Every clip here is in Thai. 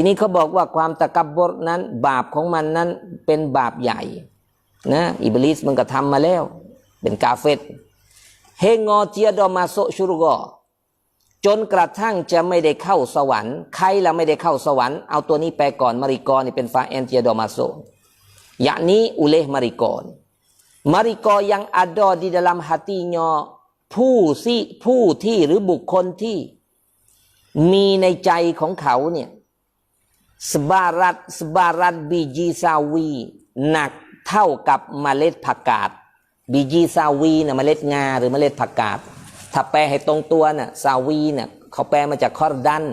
ทีนี้เขาบอกว่าความตะกับบรนั้น บาปของมันนั้นเป็นบาปใหญ่นะอิบลิสมันก็ทำมาแล้ว เป็นกาเฟตเฮงอเจียดอมาโซชุรุกอจนกระทั่งจะไม่ได้เข้าสวรรค์ ใครละไม่ได้เข้าสวรรค์เอาตัวนี้แปลก่อนมาริกรนี่เป็นฟาแอนเจียดอมาโซยะนี้อุเลมาริกรมาริกอยังอดอ di dalam hatinya ผู้ที่ผู้ที่หรือบุคคลที่มีในใจของเขาเนี่ย สบารัตสบารัตบีจีซาวีหนักเท่ากับเมล็ดผักกาดบีจีซาวีนะเมล็ดงาหรือเมล็ดผักกาดถ้าแปลให้ตรงตัวน่ะซาวีน่ะเขาแปลมาจากคอร์ดัน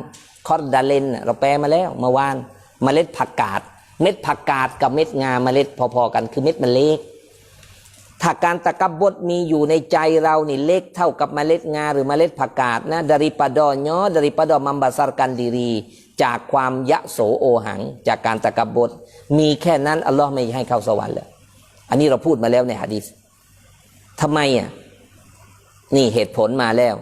คอร์ดาเลนนะเราแปลมาแล้วเมื่อวานเมล็ดผักกาดเม็ดผักกาดกับเม็ดงาเมล็ดพอๆกันคือเม็ดมันเล็กถ้าการตะกับบดมีอยู่ในใจเรานี่เล็กเท่ากับเมล็ดงาหรือเมล็ดผักกาดนะดาริปดอนอดาริปดอมัมบาซารกันดีรี จากความยะโสโอหัง จากการตะกับบดมีแค่นั้นอัลลอฮ์ไม่ให้เข้าสวรรค์เลยอันนี้เราพูดมาแล้วในฮะดีษทำไมอะนี่เหตุผลมาแล้ว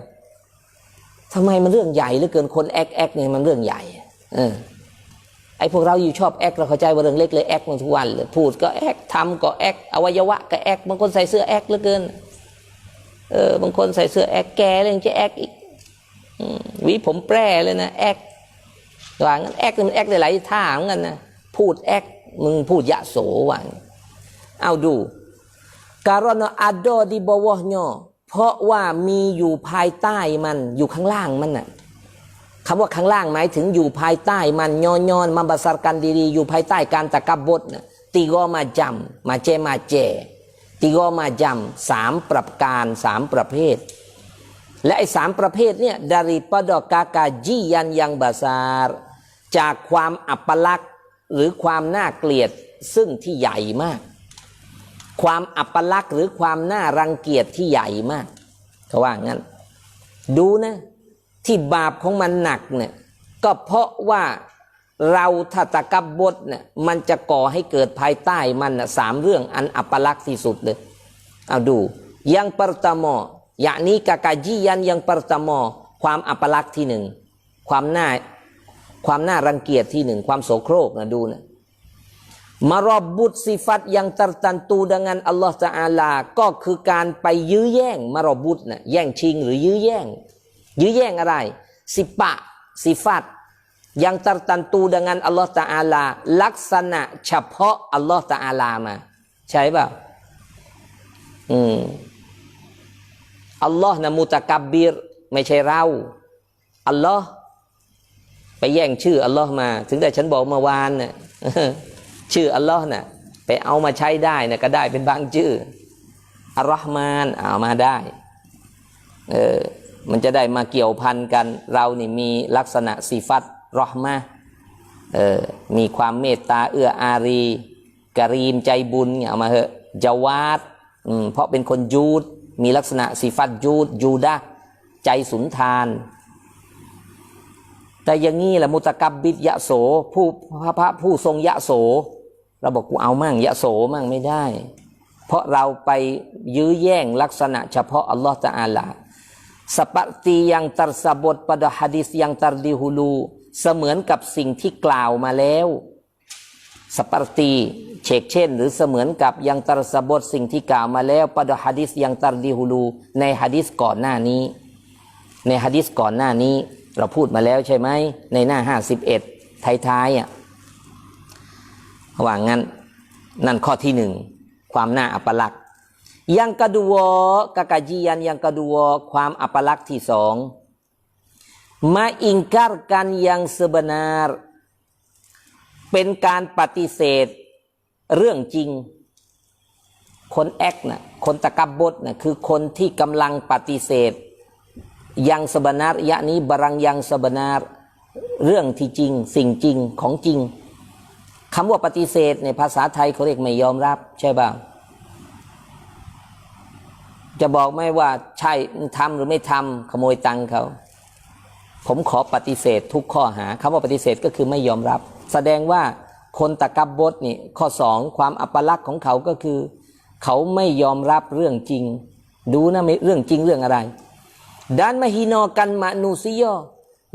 ทำไมมันเรื่องใหญ่เหลือเกินคนแอกแอกเนี่ยมันเรื่องใหญ่ เออ ไอพวกเราอยู่ชอบแอคเราเข้าใจว่าเรื่องเล็กเลยแอคมันทุกวันเลยพูดก็แอคทำก็แอคอวัยวะก็แอคบางคนใส่เสื้อแอคเหลือเกิน เออบางคนใส่เสื้อแอคแกเลยยังจะแอคอีกวีผมแปรเลยนะแอก ว่างั้นแอคมันแอคได้หลายท่าเหมือนกันนะพูดแอคมึงพูดยะโสว่างเอาดูการอนอาโดดิบวห์ญอเพราะว่ามีอยู่ภายใต้มันอยู่ข้างล่างมันน่ะคำว่าข้างล่างหมายถึงอยู่ภายใต้มันยอนยอนมาบาสารกันดีๆอยู่ภายใต้การตะกับบดนะตีกอมาจำมาเจมาเจตีกอมาจำสามประการสามประเภท และไอ้สามประเภทเนี่ยดาริปดอกากาจียันยังบาซาร์จากความอัปลักษณ์หรือความน่าเกลียดซึ่งที่ใหญ่มาก ความอัปลักษณ์หรือความน่ารังเกียจที่ใหญ่มากเขาว่างั้น ดูนะที่บาปของมันหนักเนี่ยก็เพราะว่าเราถ้าตะกับบดเนี่ยมันจะก่อให้เกิดภายใต้มันนะสามเรื่องอันอัปลักษณ์ที่สุดเลยเอาดู ยังปรตมอ ยานี้กากาจียันยังปรตมความอัปลักษณ์ที่หนึ่งความน่าความน่ารังเกียจที่หนึ่งความโสโครกนะดูนะมารอบบุตรสิฟัตยังตัตันตูดังนั้นอัลลอฮฺจะอาลา ก็คือการไปยื้อแย่งมารอบบุตรนะแย่งชิงหรือยื้อแย่ง ยื้อแย่งอะไร สิปะสิฟัตยังตัตันตูดังนั้นอัลลอฮฺตาอาลา ลักษณะเฉพาะอัลลอฮฺตาอาลามา ใช่เปล่าอืม อัลลอฮ์นะมุตะกับบบิรไม่ใช่เรา อัลลอฮ์ไปแย่งชื่ออัลลอฮ์มา ถึงแต่ฉันบอกเมื่อวานน่ะชื่ออัลลอฮ์น่ะไปเอามาใช้ได้นะก็ได้เป็นบางชื่ออัลลอฮ์มานเอามาได้เออมันจะได้มาเกี่ยวพันกัน เรานี่มีลักษณะสีฟัตรอห์มะเออมีความเมตตาเอื้ออารีกรีมใจบุญเนี่ยเอามาเหอะจาวาดเพราะเป็นคนยูด มีลักษณะสีฟัตยูดยูดะใจสุนทาน แต่อย่างนี้แหละมุตกับบิดยะโสผู้พระพระผู้ทรงยะโสเราบอกกูเอามั่งยะโสมั่งไม่ได้ เพราะเราไปยื้อแย่งลักษณะเฉพาะอัลลอฮฺตะอาลา seperti yang tersebut pada hadis yang terdahulu เสมือนกับสิ่งที่กล่าวมาแล้ว seperti เชกเช่น หรือเสมือนกับยังตรสบทสิ่งที่กล่าวมาแล้ว pada hadis yang terdahulu ในฮะดิษก่อนหน้านี้ ในฮะดิษก่อนหน้านี้ เราพูดมาแล้วใช่ไหมในหน้าห้าสิบเอ็ดท้ายๆอะว่างั้นนั่นข้อที่หนึ่งความน่าอัปลักษณ์ yang kedua kekajian yang kedua ความอัปลักษณ์ที่สองมาอิงการกัน yang sebenar เเป็นการปฏิเสธเรื่องจริง คนแอคนะคนตะกับบดนะคือคนที่กำลังปฏิเสธ ยังสบนาระยะนี้บรังยังสบนาเรื่องที่จริง สิ่งจริงของจริงคำว่าปฏิเสธในภาษาไทยเขาเรียกไม่ยอมรับ ใช่ป่าจะบอกไม่ว่าใช่ทำหรือไม่ทำขโมยตังเขา ผมขอปฏิเสธทุกข้อหาคำว่าปฏิเสธก็คือไม่ยอมรับ แสดงว่าคนตะกับบดนี่ข้อสองความอัปลักษณ์ของเขาก็คือ เขาไม่ยอมรับเรื่องจริง ดูนะเรื่องจริงเรื่องอะไรด้านมหินอกันมนูซิโย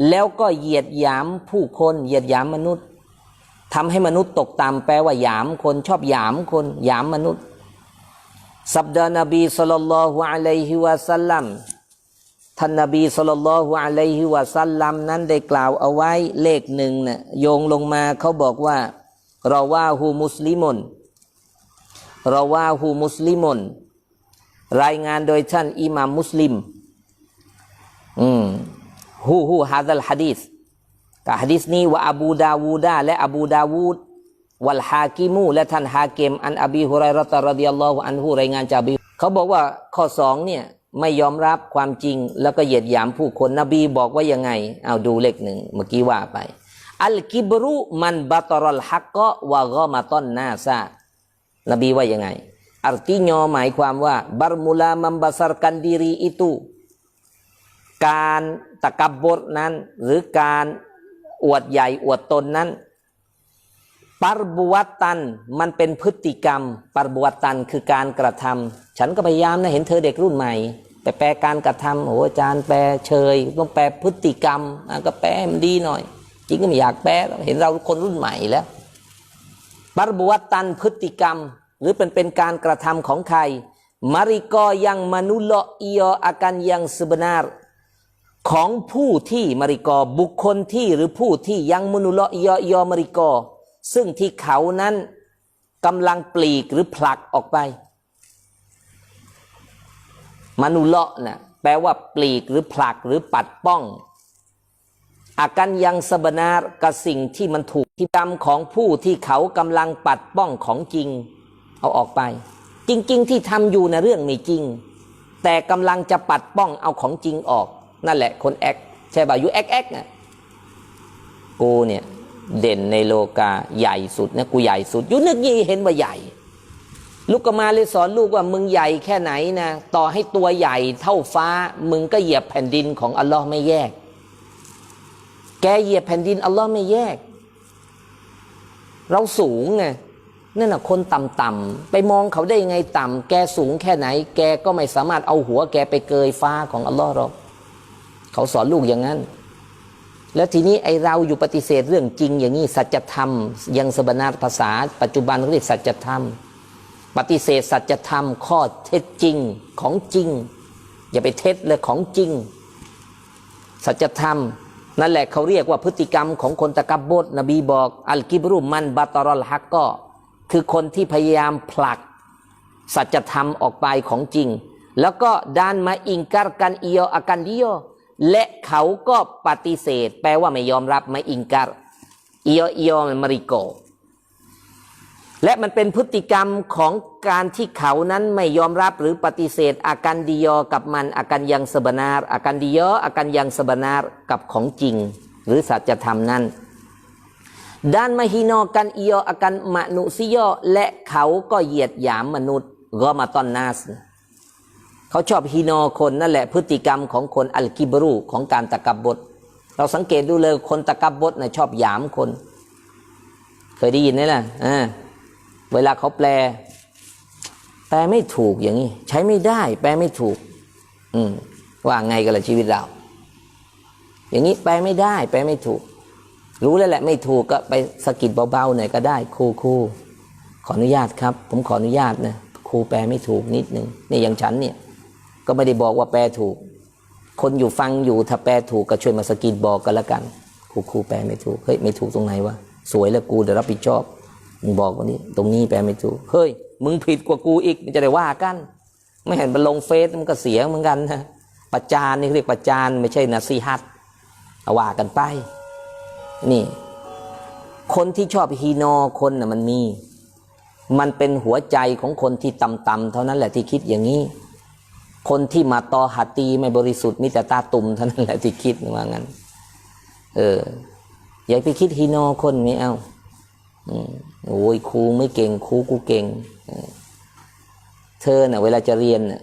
แล้วก็เหยียดหยามผู้คนเหยียดหยามมนุษย์ทำให้มนุษย์ตกต่ำแปลว่าหยามคนชอบหยามคนหยามมนุษย์สับดานบีสุลลัลลอฮุอะลัยฮิวะสัลลัม ท่านนบีสุลลัลลอฮุอะลัยฮิวะสัลลัมนั้นได้กล่าวเอาไว้เลขหนึ่งนะ่ยโยงลงมาเขาบอกว่าเราว่าฮูมุสลิมนเราว่าฮูมุสลิมนรายงานโดยท่านอิหม่ามมุสลิมอืมฮูฮูฮาดัลฮะดีษกับฮะดีษนี้ว่าอบูดาวูดาและอบูดาวูดวัลฮากิมูและท่านฮาเกมอันอบีฮุไรระตะรดิยัลลอฮุอันฮูรายงานจากอบีเขาบอกว่าข้อสองเนี่ย ไม่ยอมรับความจริงแล้วก็เหยียดหยามผู้คนนบีบอกว่ายังไง เอาดูเลขหนึ่งเมื่อกี้ว่าไปอัลกิบรุมันบัตรลฮักกะวะกอมาตอนนาซานบีว่ายังไง artinya หมายความว่า bermula membesarkan diri itu การตะกับบดนั้น หรือการอวดใหญ่อวดตนนั้น ปรบวัตันมันเป็นพฤติกรรมปรบวัตันคือการกระทำฉันก็พยายามนะเห็นเธอเด็กรุ่นใหม่ไปแปลการกระทำโอ้อาจารย์แปลเชยต้องแปลพฤติกรรมก็แปลให้มันดีหน่อย จริงก็ไม่อยากแปลเห็นเราคนรุ่นใหม่แล้วปรบวัตันพฤติกรรม หรือเป็นเป็นการกระทำของใครมาริกอยังมนุโลอียอากันยังสบนาร์ของผู้ที่มาริกอบุคคลที่หรือผู้ที่ยังมนุโลอียอียมาริกอ ซึ่งที่เขานั้นกำลังปลีกหรือผลักออกไปมนุเลาะนะ่ะแปลว่าปลีกหรือผลักหรือปัดป้อง อาการยังสบนากับสิ่งที่มันถูกที่กรรมของผู้ที่เขากำลังปัดป้องของจริง เอาออกไป จริง ๆ ที่ทำอยู่นะเรื่องไม่จริง แต่กำลังจะปัดป้องเอาของจริงออก นั่นแหละคนแอคใช่ป่ะยูแอคแอคนะกูเนี่ย เด่นในโลกาใหญ่สุดนะกูใหญ่สุดยุนึกยี่เห็นว่าใหญ่ ลูกก็มาเลยสอนลูกว่ามึงใหญ่แค่ไหนนะต่อให้ตัวใหญ่เท่าฟ้า มึงก็เหยียบแผ่นดินของอัลลอฮ์ไม่แยก แกเหยียบแผ่นดินอัลลอฮ์ไม่แยก เราสูงไงนั่นน่ะคนต่ำๆไปมองเขาได้ยังไงต่ำแกสูงแค่ไหน แกก็ไม่สามารถเอาหัวแกไปเกยฟ้าของอัลลอฮ์หรอกเขาสอนลูกอย่างนั้น แล้วทีนี้ไอเราอยู่ปฏิเสธเรื่องจริงอย่างนี้สัจธรรม ยังสบนาภาษา ปัจจุบันเขาเรียกสัจธรรม ปฏิเสธสัจธรรม ข้อเท็จจริงของจริง อย่าไปเท็จเลยของจริง สัจธรรม นั่นแหละเขาเรียกว่าพฤติกรรมของคนตะกับบดนบีบอก อัลกิบรุมันบัตรอลฮักก็ คือคนที่พยายามผลัก สัจธรรมออกไปของจริง แล้วก็ดานมาอิงการกันเอียอากันดิโย และเขาก็ปฏิเสธ แปลว่าไม่ยอมรับไม่อิงการเอียเอียมมาริโก และมันเป็นพฤติกรรมของการที่เขานั้นไม่ยอมรับหรือปฏิเสธ อาการดิยอกับมันอาการยังสบนาร์อาการดิยออาการยังสบนาร์กับของจริง หรือสัจธรรมนั้นด้านมหินอกันเอียอาการมนุษยอและเขาก็เหยียดหยามมนุษย์กอมาตอนนาส เขาชอบฮีนอคนนั่นแหละพฤติกรรมของคนอัลกิบรูของการตะกับบดเราสังเกตดูเลยคนตะกับบดนะชอบหยามคน เคยได้ยินไหมล่ะอ่าเวลาเขาแปล แปลไม่ถูกอย่างนี้ ใช้ไม่ได้ แปลไม่ถูก อืมว่าไงกันละชีวิตเรา อย่างนี้แปลไม่ได้ แปลไม่ถูก รู้แล้วแหละไม่ถูกก็ไปสะกิดเบาๆหน่อยก็ได้ครูครูขออนุญาตครับ ผมขออนุญาตนะครูแปลไม่ถูกนิดนึงนี่อย่างฉันเนี่ย ก็ไม่ได้บอกว่าแปลถูก คนอยู่ฟังอยู่ถ้าแปลถูกก็ช่วยมาสกิดบอกกันละกันครูครูแปลไม่ถูกเฮ้ยไม่ถูกตรงไหนวะสวยแล้วกูเดี๋ยวรับผิดชอบมึงบอกวันนี้ตรงนี้แปลไม่ถูกเฮ้ยมึงผิดกว่ากูอีกมันจะได้ว่ากัน ไม่เห็นมันลงเฟซมันก็เสียเหมือนกันนะประจานนี่เรียกประจานไม่ใช่นะซีฮัตเอาว่ากันไป นี่ คนที่ชอบฮีนอคนน่ะมันมี มันเป็นหัวใจของคนที่ต่ำๆเท่านั้นแหละที่คิดอย่างนี้ คนที่มาตอหัตตีไม่บริสุทธิ์มีแต่ตาตุ่มเท่านั้นแหละที่คิดว่างั้น เออ อย่าไปคิดฮีโนคนไม่เอาอโอ้ยครูไม่เก่งครูกูเก่ง เธอเน่ะ เวลาจะเรียนน่ะ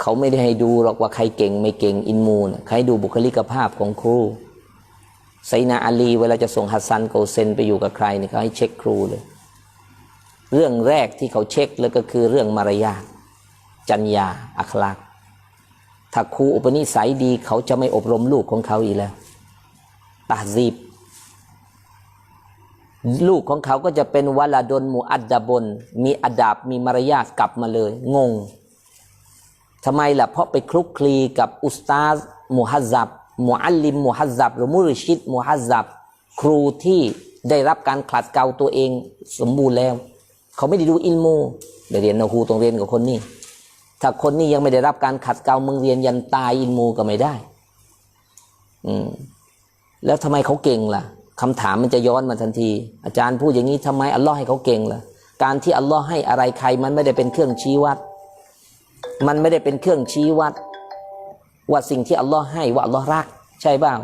เขาไม่ได้ให้ดูหรอกว่าใครเก่งไม่เก่งอินมูนใครดูบุคลิกภาพของครูไซนาอาลี เวลาจะส่งฮัสซันโกเซนไปอยู่กับใครเนี่ยเขาให้เช็คครูเลย เรื่องแรกที่เขาเช็คเลยก็คือเรื่องมารยาท จัญญาอัคลักษ์ถ้าครูอุปนิสัยดีเขาจะไม่อบรมลูกของเขาอีกแล้วตาซีบลูกของเขาก็จะเป็นวลาดนมูอัดดาบน มีอดาบมีมารยาทกลับมาเลย งงทำไมล่ะ เพราะไปคลุกคลีกับอุสตาซมุฮัซับมุอัลลิมมุฮัซับหรือมุริชิดมุฮัซับครูที่ได้รับการขัดเกลาตัวเองสมบูรณ์แล้ว เขาไม่ได้ดูอิลมูไปเรียนนาฮูต้องเรียนกับคนนี้ ถ้าคนนี้ยังไม่ได้รับการขัดเกลามึงเรียนยันตายอิลมูก็ไม่ได้ อืม แล้วทำไมเขาเก่งล่ะคำถามมันจะย้อนมาทันที อาจารย์พูดอย่างนี้ทำไมอัลลอฮ์ให้เขาเก่งล่ะ การที่อัลลอฮ์ให้อะไรใคร มันไม่ได้เป็นเครื่องชี้วัด มันไม่ได้เป็นเครื่องชี้วัด ว่าสิ่งที่อัลลอฮ์ให้ว่าอัลลอฮ์รัก ใช่เปล่า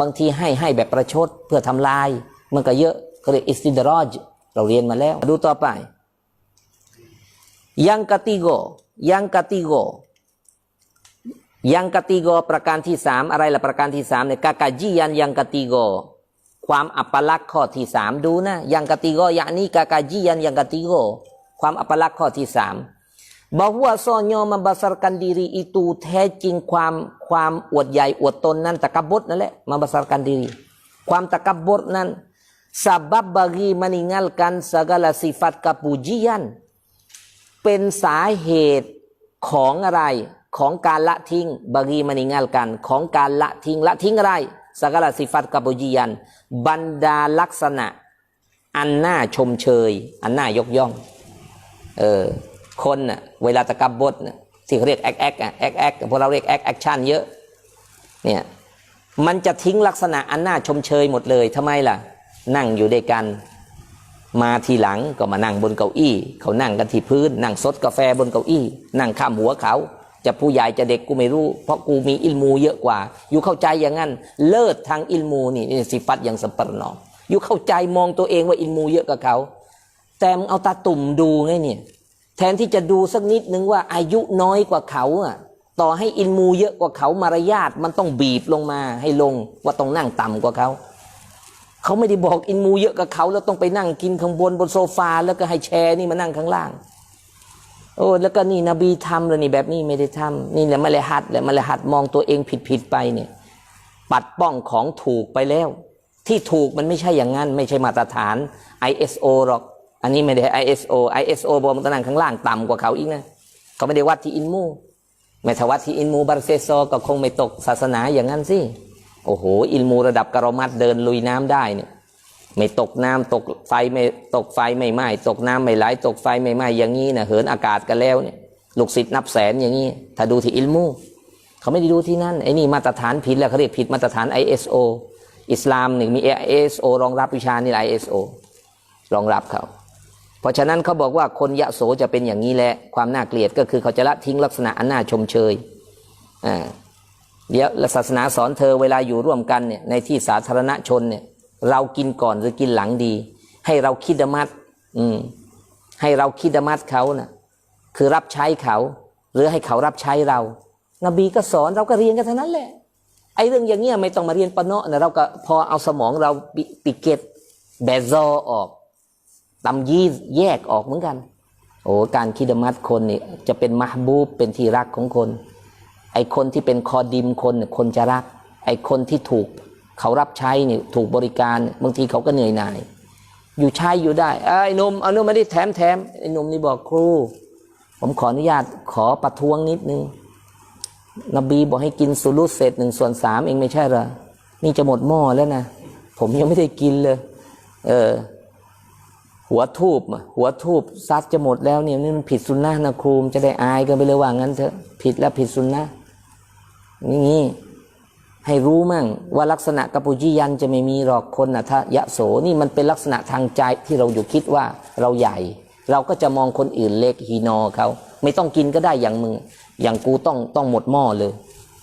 บางทีให้ให้แบบประชดเพื่อทำลาย มันก็เยอะเขาเรียกอิสติดรอจเราเรียนมาแล้ว ดูต่อไป ยังกติโก ยังกติโกยังกติโกประการที่สามอะไรล่ะประการที่สามเนี่ยกากาจียันยังกติโกความอัปลักษณ์ข้อที่สามดูนะยังกติโกยะนี่กากาจียันยังกติโกความอัปลักษณ์ข้อที่สาม bahwa sonyo membesarkan diri itu แท้จริงความความอวดใหญ่อวดตนนั้นตะกบดนั่นแหละ membesarkan diri ความตะกบดนั้น sebab bagi meninggalkan segala sifat kepujian เป็นสาเหตุของอะไรของการละทิ้งบากีมานิงาลกันของการละทิ้งละทิ้งอะไรสกลสิฟัตกับบุจียันบรรดาลักษณะ อันน่าชมเชย อันน่ายกย่องเออคนน่ะเวลาตะกับบดน่ะที่เขาเรียกแอคแอคอะแอคแอคพวกเราเรียกแอคแอคชั่นเยอะเนี่ยมันจะทิ้งลักษณะอันน่าชมเชยหมดเลยทำไมล่ะ นั่งอยู่ด้วยกัน มาทีหลังก็มานั่งบนเก้าอี้ เขานั่งกันที่พื้น นั่งซดกาแฟบนเก้าอี้ นั่งข้ามหัวเขา จะผู้ใหญ่จะเด็กกูไม่รู้ เพราะกูมีอิลมูเยอะกว่า อยู่เข้าใจอย่างนั้น เลิศทางอิลมูนี่นี่สิฟัตอย่างสัมปรนอมอยู่เข้าใจมองตัวเองว่าอิลมูเยอะกว่าเขา แต่เอาตาตุ่มดูไงเนี่ยแทนที่จะดูสักนิดนึงว่าอายุน้อยกว่าเขาอะต่อให้อิลมูเยอะกว่าเขามารยาทมันต้องบีบลงมาให้ลงว่าต้องนั่งต่ำกว่าเขา เขาไม่ได้บอกอินมูเยอะกับเขาแล้วต้องไปนั่งกินข้างบนบนโซฟา แล้วก็ให้แชร์นี่มานั่งข้างล่าง โอ้แล้วก็นี่นบีทำเลยนี่แบบนี้ไม่ได้ทำนี่แหละมาเลยหัดแหละมาเลยหัดมองตัวเองผิดผิดไปเนี่ย ปัดป้องของถูกไปแล้ว ที่ถูกมันไม่ใช่อย่างนั้น ไม่ใช่มาตรฐาน ISO หรอก อันนี้ไม่ได้ ISO ISO บอกมันต้งนั่งข้างล่างต่ำกว่าเขาอีกนะเขาไม่ได้วัดที่อินมูไม่ถ้าวัดที่อินมูบาร์เซโซก็คงไม่ตกศาสนาอย่างนั้นสิ โอ้โห อิลมูระดับกรมัดเดินลุยน้ำได้เนี่ยไม่ตกน้ำตกไฟไม่ตกไฟไม่ไหม้ตกน้ำไม่ไหลตกไฟไม่ไหม้อย่างนี้นะเหินอากาศกันแล้วเนี่ยลูกศิษย์นับแสนอย่างนี้ถ้าดูที่อิลมูเขาไม่ได้ดูที่นั่นไอ้นี่มาตรฐานผิดแล้วเขาเรียกผิดมาตรฐาน ISO อิสลามหนึ่งมี ISO รองรับวิชานี่ ISO รองรับเขาเพราะฉะนั้นเขาบอกว่าคนยะโสจะเป็นอย่างนี้แหละความน่าเกลียดก็คือเขาจะละทิ้งลักษณะอันน่าชมเชยอ่า เดี๋ยวศาสนาสอนเธอเวลาอยู่ร่วมกันเนี่ยในที่สาธารณชนเนี่ย เรากินก่อนหรือกินหลังดี ให้เราคิดมัดอืม ให้เราคิดมัดเขานะ่ะ คือรับใช้เขา หรือให้เขารับใช้เรา นบีก็สอนเราก็เรียนกันเท่านั้นแหละไอ้เรื่องอย่างเงี้ยไม่ต้องมาเรียนปะเนาะนะเราก็พอเอาสมองเราปิปิเกตแบซอออกตำยีแยกออกเหมือนกัน โอ้การคิดมัดคนนี่จะเป็นมหบูบเป็นที่รักของคน ไอคนที่เป็นคอดิมคนเนี่ยคนจะรัก ไอคนที่ถูกเขารับใช้เนี่ยถูกบริการบางทีเขาก็เหนื่อยหน่าย อยู่ใช้อยู่ได้ไอ้หนุ่มเอาเรื่องมาได้แถมแถมไอ้หนุ่มนี่บอกครู ผมขออนุญาตขอประท้วงนิดนึงนบีบอกให้กินสุรุตเศษหนึ่งส่วนสามเองไม่ใช่เหรอนี่จะหมดหม้อแล้วนะผมยังไม่ได้กินเลย เออ หัวทูบหัวทูบซัดจะหมดแล้วเนี่ยนี่มันผิดสุนนะนะครูจะได้อายกันไปเลยว่างั้นเถอะผิดแล้วผิดสุนนะ นี่ ให้รู้มั่งว่าลักษณะกัปุจิยันจะไม่มีหรอกคนนะถ้ายะโสนี่มันเป็นลักษณะทางใจที่เราอยู่คิดว่าเราใหญ่ เราก็จะมองคนอื่นเล็กฮีนอเขาไม่ต้องกินก็ได้อย่างมึง อย่างกูต้องต้องหมดหม้อเลย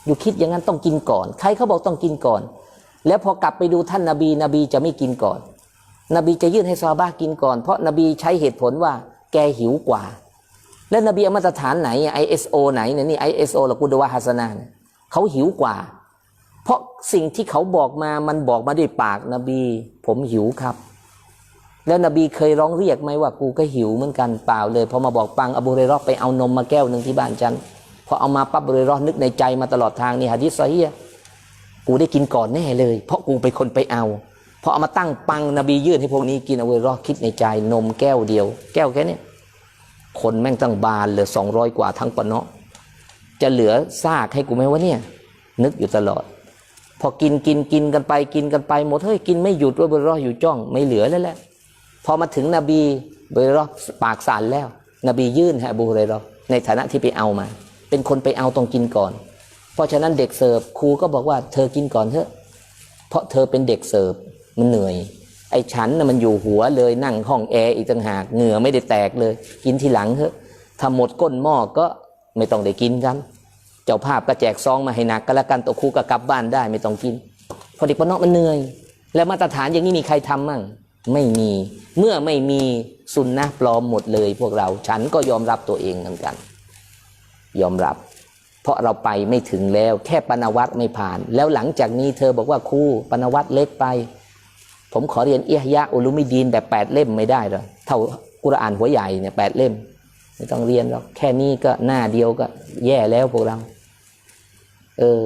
อยู่คิดอย่างนั้นต้องกินก่อน ใครเขาบอกต้องกินก่อน แล้วพอกลับไปดูท่านนาบีนบีจะไม่กินก่อน นบีจะยื่นให้ซาบะห์กินก่อน เพราะนบีใช้เหตุผลว่าแกหิวกว่า แล้วนบีเอามาตรฐานไหน ISO ไหนเนี่ยนี่ ISO หรือกุดวะฮัสนาเนี่ย เขาหิวกว่า เพราะสิ่งที่เขาบอกมามันบอกมาด้วยปากนบี ผมหิวครับ แล้วนบีเคยร้องเรียกไหมว่ากูก็หิวเหมือนกันเปล่าเลยพอมาบอกปังอบูเรรอไปเอานมมาแก้วหนึ่งที่บ้านฉันพอเอามาปั๊บเลยรอนึกในใจมาตลอดทางนี่ฮะดิษซอฮีฮ์กูได้กินก่อนแน่เลย เพราะกูเป็นคนไปเอาพอเอามาตั้งปังนบียื่นให้พวกนี้กินเอาไว้รอคิดในใจนมแก้วเดียว แก้วแค่นี้คนแม่งตั้งบานเหลือสองร้อยกว่าทั้งปะเนาะ จะเหลือซากให้กูไหมวะเนี่ย นึกอยู่ตลอด พอกินกินกินกันไปกินกันไปหมดเฮ้ยกินไม่หยุดว่าเบรออยู่จ้องไม่เหลือแล้วแหละพอมาถึงนบีเบรอปากสั่นแล้ว นบียื่นให้อบูเรราะห์ในฐานะที่ไปเอามา เป็นคนไปเอาต้องกินก่อน เพราะฉะนั้นเด็กเสิร์ฟครูก็บอกว่าเธอกินก่อนเถอะ เพราะเธอเป็นเด็กเสิร์ฟมันเหนื่อยไอ้ฉันน่ะมันอยู่หัวเลยนั่งห้องแอร์อีกต่างหากเหงื่อไม่ได้แตกเลย กินทีหลังเถอะถ้าหมดก้นหม้อก็ไม่ต้องได้กินกัน เจ้าภาพก็แจกซองมาให้หนักก็แล้วกันตัวครูก็กลับบ้านได้ไม่ต้องกินเพอเด็กปนอกมันเหนื่อย แล้วมาตรฐานอย่างนี้มีใครทำมั่ง ไม่มี เมื่อไม่มีสุนนะปลอมหมดเลย พวกเรา ฉันก็ยอมรับตัวเองเหมือนกัน ยอมรับ เพราะเราไปไม่ถึงแล้ว แค่ปนวัตไม่ผ่าน แล้วหลังจากนี้เธอบอกว่าครูปนวัตเล็กไป ผมขอเรียนเอียยะอุลุมิดีนแบบแปดเล่มไม่ได้หรอเท่ากุรอานหัวใหญ่เนี่ยแปดเล่ม ไม่ต้องเรียนหรอกแค่นี้ก็หน้าเดียวก็แย่แล้วพวกเรา เออ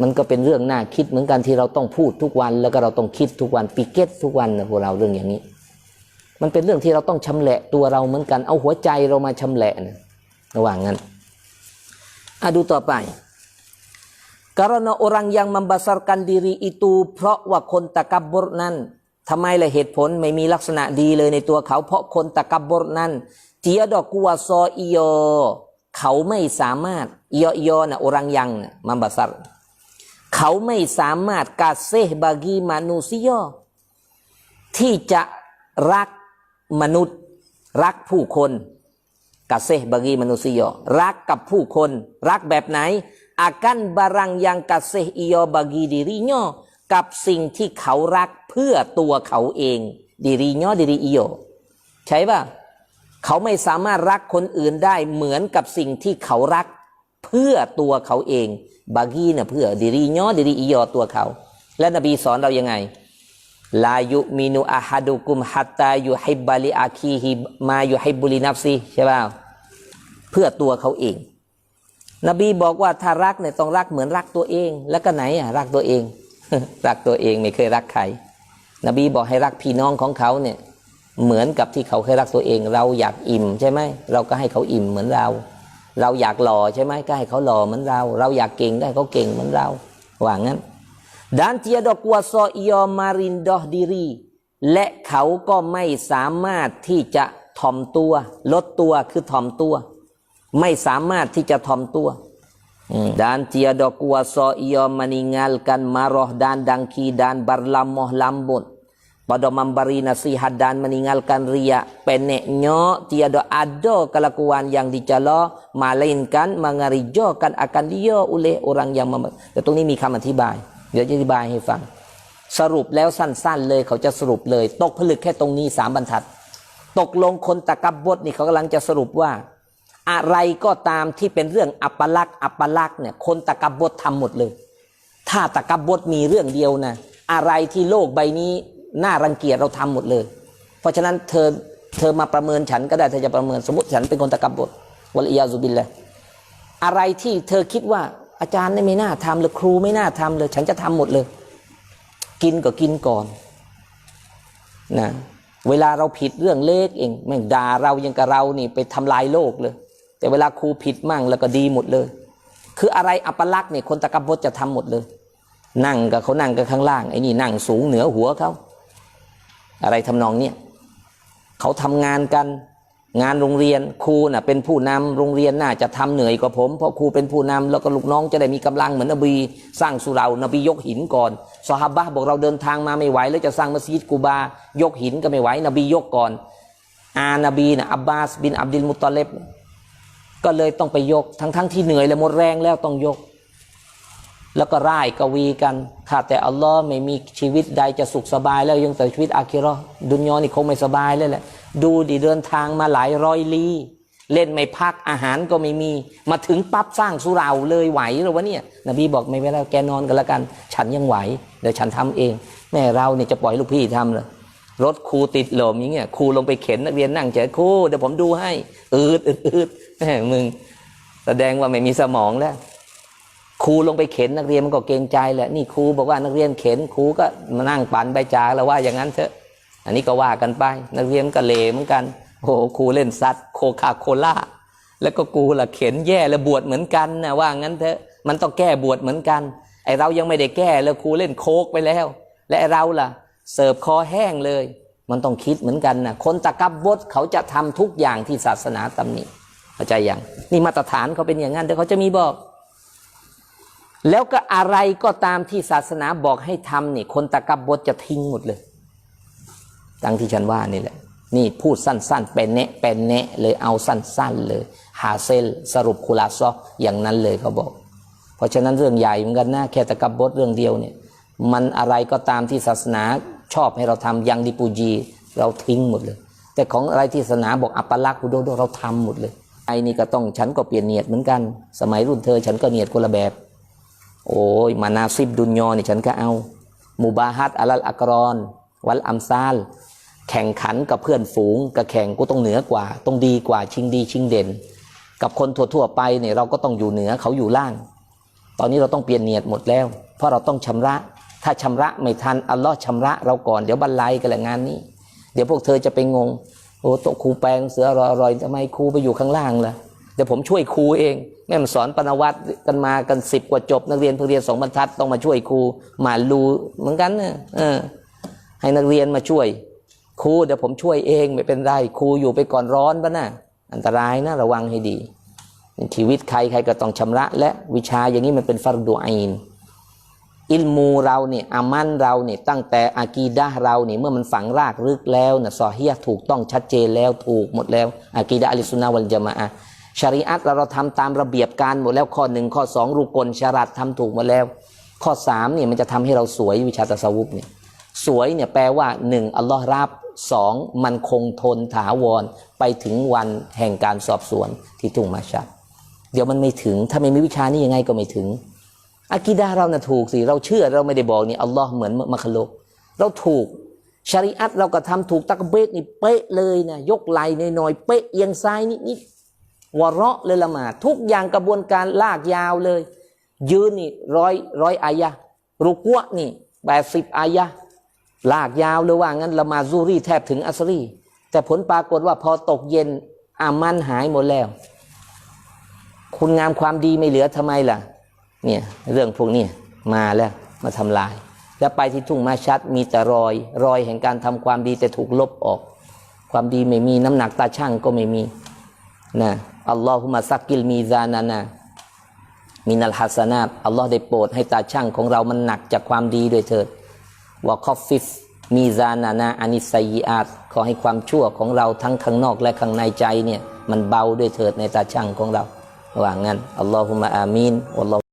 มันก็เป็นเรื่องน่าคิดเหมือนกันที่เราต้องพูดทุกวันแล้วก็เราต้องคิดทุกวันปีเก็ตทุกวันนะพวกเราเรื่องอย่างนี้ มันเป็นเรื่องที่เราต้องชำแหละตัวเราเหมือนกัน เอาหัวใจเรามาชำแหละนะระหว่างนั้นอะดูต่อไป Karena orang yang membesarkan diri itu เพราะว่าคนตะกับบรนั้นทำไมละเหตุผลไม่มีลักษณะดีเลยในตัวเขา เพราะคนตะกับบรนั้นเตียดอกกัวซออีโยเขาไม่สามารถ อีโยอีโยนะ orang yang นะมัมบาซัรเขาไม่สามารถกาเซบากีมานุสิโยที่จะรักมนุษย์ รักผู้คนกาเซบากีมนุษยอรักกับผู้คน รักแบบไหน akan barang yang kasih iyo bagi dirinya กับสิ่งที่เขารักเพื่อตัวเขาเอง dirinya diri iyo ใช่ปะเขาไม่สามารถรักคนอื่นได้เหมือนกับสิ่งที่เขารัก เพื่อตัวเขาเองบากีเนะเพื่อ dirinya diri iyo ตัวเขา และนบีสอนเรายังไงลายุมินุอาฮัดุกุมฮัตตายุฮิบบาลิอาคีฮิมายุฮิบบุลินัฟซีใช่ป่าเพื่อตัวเขาเอง นบีบอกว่าถ้ารักเนี่ยต้องรักเหมือนรักตัวเอง แล้วก็ไหนอะรักตัวเอง รักตัวเองไม่เคยรักใคร นบีบอกให้รักพี่น้องของเขาเนี่ยเหมือนกับที่เขาเคยรักตัวเอง เราอยากอิ่มใช่ไหมเราก็ให้เขาอิ่มเหมือนเรา เราอยากหล่อใช่ไหมก็ให้เขาหล่อเหมือนเรา เราอยากเก่งได้เขาเก่งเหมือนเราว่างั้น dan tiada kuasa ia marindah diri และเขาก็ไม่สามารถที่จะถ่อมตัว ลดตัวคือถ่อมตัว ไม่สามารถที่จะถ่อมตัว dan tiada kuasa ia meninggalkan marah dan dangki dan berlamuh lambut pada memberi nasihat dan meninggalkan riak peneknya tiada ada kelakuan yang dicela melainkan mengerijakan akan dia oleh orang yang mem แต่ตรงนี้มีคำอธิบาย เดี๋ยวจะอธิบายให้ฟัง สรุปแล้วสั้นๆ เลยเขาจะสรุปเลย ตกผลึกแค่ตรงนี้สามบรรทัด ตกลงคนตะกับบทนี่เขากำลังจะสรุปว่า อะไรก็ตามที่เป็นเรื่องอัปลักษณ์อัปลักษณ์เนี่ยคนตะกับบททำหมดเลย ถ้าตะกับบทมีเรื่องเดียวนะอะไรที่โลกใบนี้ น่ารังเกียจเราทำหมดเลย เพราะฉะนั้นเธอเธอมาประเมินฉันก็ได้เธอจะประเมินสมมติฉันเป็นคนตะกับบทวลียาซุบิลละอะไรที่เธอคิดว่าอาจารย์ไม่น่าทำเลยครูไม่น่าทำเลย ฉันจะทำหมดเลย กินก็กินก่อนนะเวลาเราผิดเรื่องเล็กเองแม่งด่าเรายังกับเรานี่ไปทำลายโลกเลย แต่เวลาครูผิดมั่งแล้วก็ดีหมดเลย คืออะไรอัปลักษณ์เนี่ยคนตะกบดจะทำหมดเลย นั่งกับเขานั่งกันข้างล่างไอ้นี่นั่งสูงเหนือหัวเขา อะไรทำนองเนี่ยเขาทำงานกัน งานโรงเรียนครูน่ะเป็นผู้นำโรงเรียนน่าจะทำเหนื่อยกว่าผม เพราะครูเป็นผู้นำแล้วก็ลูกน้องจะได้มีกำลังเหมือนนบีสร้างสุเรานบียกหินก่อนสฮาบะบอกเราเดินทางมาไม่ไหวแล้วจะสร้างมัสยิดกูบา ยกหินก็ไม่ไหวนบียกก่อน อานบีนะอับบาสบินอับดิลมุตตเลบก็เลยต้องไปยกทั้งๆทที่เหนื่อยและหมดแรงแล้วต้องยก แล้วก็ร่ายกวีกันข้าแต่อัลลอฮ์ไม่มีชีวิตใดจะสุขสบาย แล้วยังแต่ชีวิตอาคิราะห์ดุนยอนี่คงไม่สบายเลยแหละดูดิเดินทางมาหลายร้อยลี้เล่นไม่พักอาหารก็ไม่มี มาถึงปั๊บสร้างสุราเลยไหวหรือวะเนี่ย นบีบอกไม่เป็นไรแกนอนกันละกัน ฉันยังไหวเดี๋ยวฉันทำเอง แม่เราเนี่ยจะปล่อยลูกพี่ทำเลยรถครูติดหลมอย่างเงี้ยครูลงไปเข็นนักเรียนนั่งเฉยครูเดี๋ยวผมดูให้อืดอืดอืดแม่มึง แสดงว่าไม่มีสมองแล้ว ครูลงไปเข็นนักเรียนมันก็เกรงใจแหละนี่ครูบอกว่านักเรียนเข็นครูก็มานั่งปั่นใบจากแล้วว่าอย่างนั้นเถอะ อันนี้ก็ว่ากันไป นักเรียนก็เลเหมือนกันโอ้โหครูเล่นซัดโคคาโคล่าแล้วก็กูล่ะเข็นแย่แล้วบวชเหมือนกันนะว่างั้นเถอะมันต้องแก้บวชเหมือนกันไอเรายังไม่ได้แก้แล้วครูเล่นโคกไปแล้ว และไอเราล่ะ เสิร์ฟคอแห้งเลย มันต้องคิดเหมือนกันนะคนตะกับบดเขาจะทำทุกอย่างที่ศาสนาตำหนิเข้าใจยังนี่มาตรฐานเขาเป็นอย่างนั้นแต่เขาจะมีบอก แล้วก็อะไรก็ตามที่ศาสนาบอกให้ทำนี่คนตะกับบดจะทิ้งหมดเลยดังที่ฉันว่านี่แหละ นี่พูดสั้น ๆ เป็นเนะเป็นเนะเลยเอาสั้น ๆ เลย หาเซลสรุปคุลาซออย่างนั้นเลยเขาบอก เพราะฉะนั้นเรื่องใหญ่เหมือนกันนะแค่ตะกับบดเรื่องเดียวเนี่ย มันอะไรก็ตามที่ศาสนาชอบให้เราทำยังดิปูจีเราทิ้งหมดเลย แต่ของอะไรที่ศาสนาบอกอัปลักษณ์อุโดโดเราทำหมดเลยไอ้นี่ก็ต้องฉันก็เปลี่ยนเนียดเหมือนกัน สมัยรุ่นเธอฉันก็เนียดคนละแบบ โอ้ยมานาซิบดุนยอนี่ฉันก็เอามูบาฮัดอัลลอักรอน วัลอัมซาล แข่งขันกับเพื่อนฝูงกับแข่งกูต้องเหนือกว่า ต้องดีกว่าชิงดีชิงเด่น กับคนทั่วๆไปเนี่ยเราก็ต้องอยู่เหนือเขาอยู่ล่าง ตอนนี้เราต้องเปลี่ยนเนียดหมดแล้ว เพราะเราต้องชำระ ถ้าชำระไม่ทันอัลลอฮ์ชำระเราก่อนเดี๋ยวบรรลัยกันแหละงานนี้ เดี๋ยวพวกเธอจะไปงงโอ้โตครูแปลงเสืออร่อยๆทำไมครูไปอยู่ข้างล่างล่ะเดี๋ยวผมช่วยครูเองแม่มสอนปนวัตกันมากันสิบกว่าจบ นักเรียนเพิ่งเรียนสองบรรทัดต้องมาช่วยครูมาลูเหมือนกันนะเออ ให้นักเรียนมาช่วย ครูเดี๋ยวผมช่วยเองไม่เป็นไรครูอยู่ไปก่อนร้อนปะนะอันตรายนะระวังให้ดี ชีวิตใครใครก็ต้องชำระ และวิชาอย่างนี้มันเป็นฟารดูอินอิลมูเราเนี่ยอามันเราเนี่ยตั้งแต่อากีดะเราเนี่ยเมื่อมันฝังรากลึกแล้วนะซอฮียะห์ถูกต้องชัดเจนแล้วถูกหมดแล้วอากีดะอัลิสุนนะวัลจามะอะห์ ชริอัตเราเราทำตามระเบียบการหมดแล้วข้อหนึ่งข้อสองรุกลชารัตทำถูกหมดแล้ว ข้อสามเนี่ยมันจะทำให้เราสวยวิชาตัสวุปเนี่ยสวยเนี่ยแปลว่าหนึ่งอัลลอฮ์รับสองมันคงทนถาวรไปถึงวันแห่งการสอบสวนที่ทุ่งมาชัดเดี๋ยวมันไม่ถึงถ้าไม่มีวิชานี้ยังไงก็ไม่ถึงอากีดาเรานะ่ะถูกสิเราเชื่อเราไม่ได้บอกนี่อัลลอฮ์เหมือนมัคโลกเราถูกชริอัตเราก็ทำถูกตักเบตนี่เป๊ะเลยนะยกไหล่หน่อยๆเป๊ะเอียงซ้ายนิดนิดๆ วะเราะเลยละหมาดทุกอย่างกระบวนการลากยาวเลย ยืนนี่ร้อยร้อยอายะรุกวะนี่แปดสิบอายะลากยาวเลยว่างั้นละมาซูรี่แทบถึงอัสรีแต่ผลปรากฏว่าพอตกเย็นอามันหายหมดแล้ว คุณงามความดีไม่เหลือทำไมล่ะ เนี่ยเรื่องพวกนี้มาแล้วมาทำลาย แล้วไปที่ทุ่งมาชัดมีแต่รอย รอยแห่งการทำความดีแต่ถูกลบออก ความดีไม่มีน้ำหนักตาช่างก็ไม่มี นะอัลลอฮุมะซักกิลมีซานานามินัลฮัสนาตอัลลอฮ์ได้โปรดให้ตาช่างของเรามันหนักจากความดีด้วยเถิดวะคอฟฟิฟมีซานานาอานิสัยอาตขอให้ความชั่วของเราทั้งข้างนอกและข้างในใจเนี่ยมันเบาด้วยเถิดในตาช่างของเราว่างั้นอัลลอฮุมะอามีนอัลลอฮ